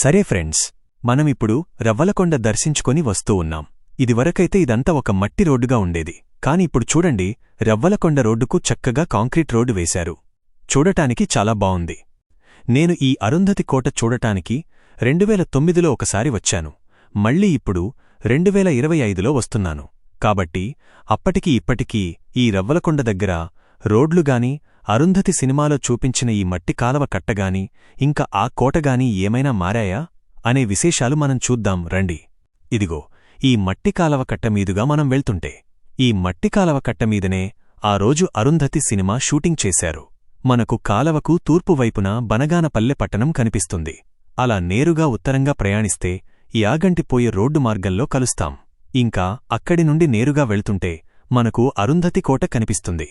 సరే ఫ్రెండ్స్ మనమిప్పుడు రవ్వలకొండ దర్శించుకొని వస్తూ ఉన్నాం. ఇదివరకైతే ఇదంతా ఒక మట్టి రోడ్డుగా ఉండేది. కాని ఇప్పుడు చూడండి రవ్వలకొండ రోడ్డుకు చక్కగా కాంక్రీట్ రోడ్డు వేశారు. చూడటానికి చాలా బావుంది. నేను ఈ అరుంధతి కోట చూడటానికి రెండువేల తొమ్మిదిలో ఒకసారి వచ్చాను. మళ్ళీ ఇప్పుడు రెండువేల ఇరవై ఐదులో వస్తున్నాను. కాబట్టి అప్పటికి ఇప్పటికీ ఈ రవ్వలకొండ దగ్గర రోడ్లుగాని అరుంధతి సినిమాలో చూపించిన ఈ మట్టి కాలవ కట్టగాని ఇంకా ఆ కోటగాని ఏమైనా మారాయా? అనే విశేషాలు మనం చూద్దాం రండి. ఇదిగో ఈ మట్టి కాలవ కట్ట మీదుగా మనం వెళ్తుంటే. ఈ మట్టి కాలవ కట్ట మీదనే ఆ రోజు అరుంధతి సినిమా షూటింగ్ చేశారు. మనకు కాలవకు తూర్పువైపున బనగానపల్లె పట్టణం కనిపిస్తుంది. అలా నేరుగా ఉత్తరంగా ప్రయాణిస్తే యాగంటిపోయే రోడ్డు మార్గంలో కలుస్తాం. ఇంకా అక్కడి నుండి నేరుగా వెళ్తుంటే మనకు అరుంధతి కోట కనిపిస్తుంది.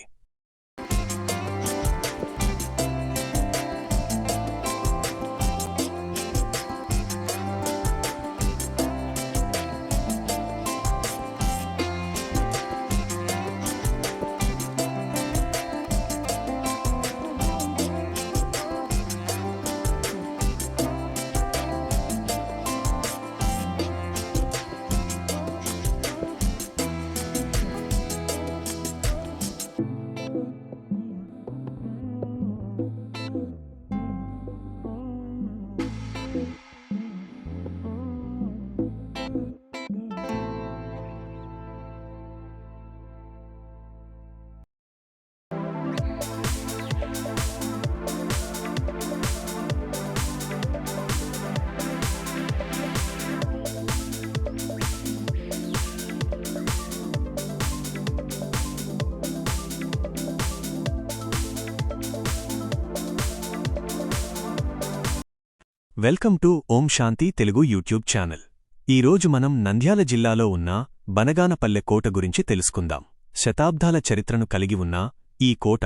Welcome to Om Shanti Telugu YouTube channel. ఈరోజు మనం నంద్యాల జిల్లాలో ఉన్న బనగానపల్లె కోట గురించి తెలుసుకుందాం. శతాబ్దాల చరిత్రను కలిగి ఉన్న ఈ కోట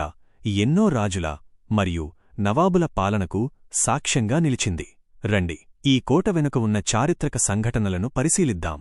ఎన్నో రాజుల మరియు నవాబుల పాలనకు సాక్ష్యంగా నిలిచింది. రండి ఈ కోట వెనుక ఉన్న చారిత్రక సంఘటనలను పరిశీలిద్దాం.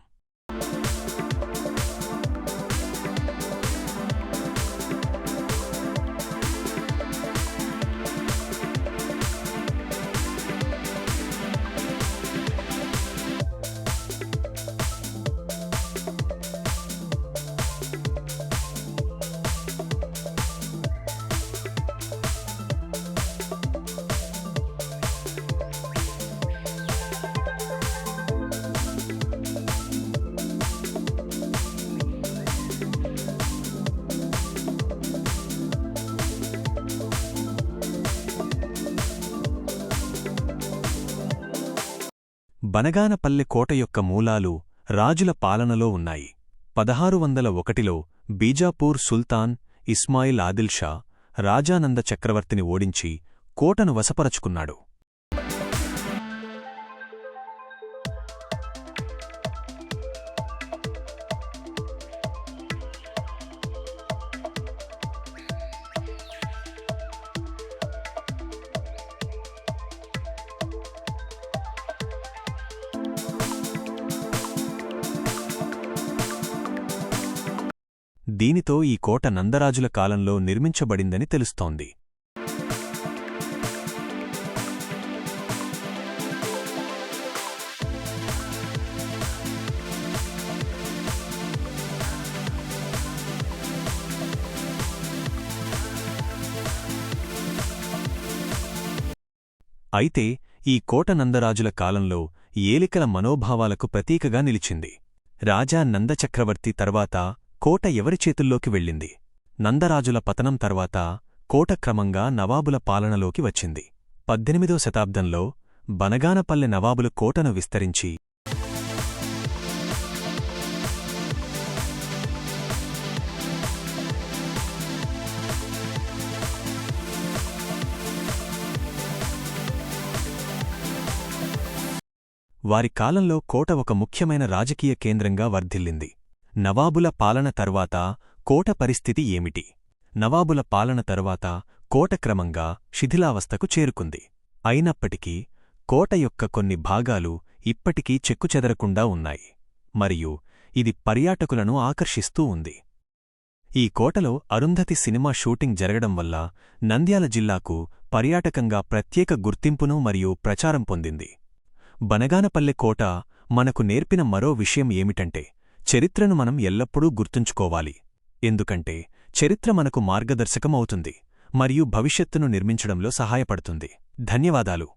బనగానపల్లె కోట యొక్క మూలాలు రాజుల పాలనలో ఉన్నాయి. పదహారు వందల ఒకటిలో బీజాపూర్ సుల్తాన్ ఇస్మాయిల్ ఆదిల్ షా రాజానంద చక్రవర్తిని ఓడించి కోటను వశపరచుకున్నాడు. దీనితో ఈ కోట నందరాజుల కాలంలో నిర్మించబడిందని తెలుస్తోంది. అయితే ఈ కోట నందరాజుల కాలంలో ఏలికల మనోభావాలకు ప్రతీకగా నిలిచింది. రాజా నందచక్రవర్తి తర్వాత కోట ఎవరి చేతుల్లోకి వెళ్ళింది? నందరాజుల పతనం తర్వాత కోట క్రమంగా నవాబుల పాలనలోకి వచ్చింది. పద్దెనిమిదో శతాబ్దంలో బనగానపల్లె నవాబులు కోటను విస్తరించి వారి కాలంలో కోట ఒక ముఖ్యమైన రాజకీయ కేంద్రంగా వర్ధిల్లింది. నవాబుల పాలన తర్వాత కోట పరిస్థితి ఏమిటి? నవాబుల పాలన తరువాత కోట క్రమంగా శిథిలావస్థకు చేరుకుంది. అయినప్పటికీ కోట యొక్క కొన్ని భాగాలు ఇప్పటికీ చెక్కుచెదరకుండా ఉన్నాయి. మరియు ఇది పర్యాటకులను ఆకర్షిస్తూ ఉంది. ఈ కోటలో అరుంధతి సినిమా షూటింగ్ జరగడం వల్ల నంద్యాల జిల్లాకు పర్యాటకంగా ప్రత్యేక గుర్తింపును మరియు ప్రచారం పొందింది. బనగానపల్లె కోట మనకు నేర్పిన మరో విషయం ఏమిటంటే చరిత్రను మనం ఎల్లప్పుడూ గుర్తుంచుకోవాలి. ఎందుకంటే చరిత్ర మనకు మార్గదర్శకమవుతుంది మరియు భవిష్యత్తును నిర్మించడంలో సహాయపడుతుంది. ధన్యవాదాలు.